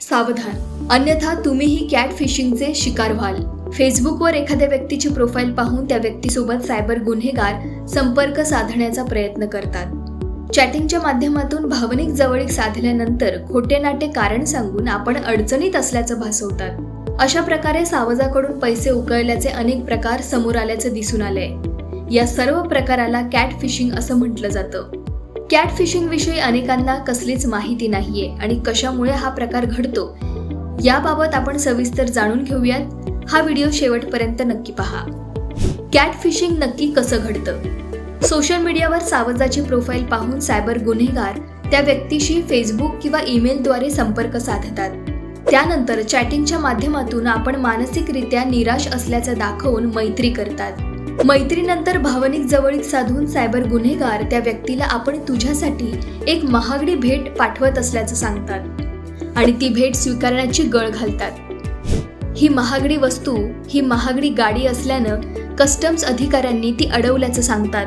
सावधान. अन्यथा तुम्हीही कॅट फिशिंगचे शिकार व्हाल. फेसबुकवर एखाद्या व्यक्तीची प्रोफाईल पाहून त्या व्यक्तीसोबत सायबर गुन्हेगार संपर्क साधण्याचा प्रयत्न करतात. चॅटिंगच्या माध्यमातून भावनिक जवळीक साधल्यानंतर खोटे नाटे कारण सांगून आपण अडचणीत असल्याचं भासवतात. अशा प्रकारे सावजाकडून पैसे उकळल्याचे अनेक प्रकार समोर आल्याचं दिसून आलंय. या सर्व प्रकाराला कॅट फिशिंग असं म्हटलं जातं. कॅट फिशिंग विषयी अनेकांना कसलीच माहिती नाहीये आणि कशामुळे हा प्रकार घडतो याबाबत आपण सविस्तर जाणून घेऊयात. हा व्हिडिओ शेवटपर्यंत नक्की पहा. कॅट फिशिंग नक्की कसं घडतं? सोशल मीडियावर सावजाची प्रोफाईल पाहून सायबर गुन्हेगार त्या व्यक्तीशी फेसबुक किंवा ईमेलद्वारे संपर्क साधतात. त्यानंतर चॅटिंगच्या माध्यमातून आपण मानसिकरित्या निराश असल्याचं दाखवून मैत्री करतात. मैत्रीनंतर भावनिक जवळीक साधून सायबर गुन्हेगार त्या व्यक्तीला आपण तुझ्यासाठी एक महागडी भेट पाठवत असल्याचं सांगतात. आणि ती भेट स्वीकारण्याची गळ घालतात. ही महागडी वस्तू ही महागडी गाडी असल्यानं कस्टम्स अधिकाऱ्यांनी ती अडवल्याचं सांगतात.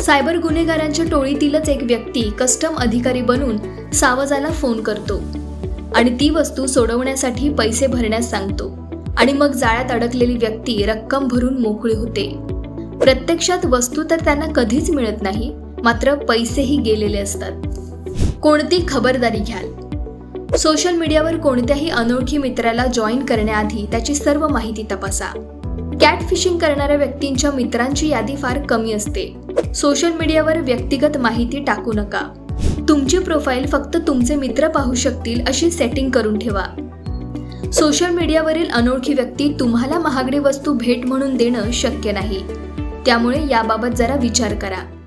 सायबर गुन्हेगारांच्या टोळीतीलच एक व्यक्ती कस्टम अधिकारी बनून सावजाला फोन करतो. आणि ती वस्तू सोडवण्यासाठी पैसे भरण्यास सांगतो. आणि मग जाळ्यात अडकलेली व्यक्ती रक्कम भरून मोकळी होते. प्रत्यक्षात वस्तू तर त्यांना कधीच मिळत नाही मात्र पैसेही गेलेले असतात. कोणती खबरदारी घ्याल? सोशल मीडियावर कोणत्याही अनोळखी मित्राला जॉईन करण्याआधी त्याची सर्व माहिती तपासा. कॅट फिशिंग करणाऱ्या व्यक्तींच्या मित्रांची यादी फार कमी असते. सोशल मीडियावर व्यक्तिगत माहिती टाकू नका. तुमची प्रोफाईल फक्त तुमचे मित्र पाहू शकतील अशी सेटिंग करून ठेवा. सोशल मीडियावरील अनोळखी व्यक्ती तुम्हाला महागडी वस्तू भेट म्हणून देणं शक्य नाही. त्यामुळे याबाबत जरा विचार करा.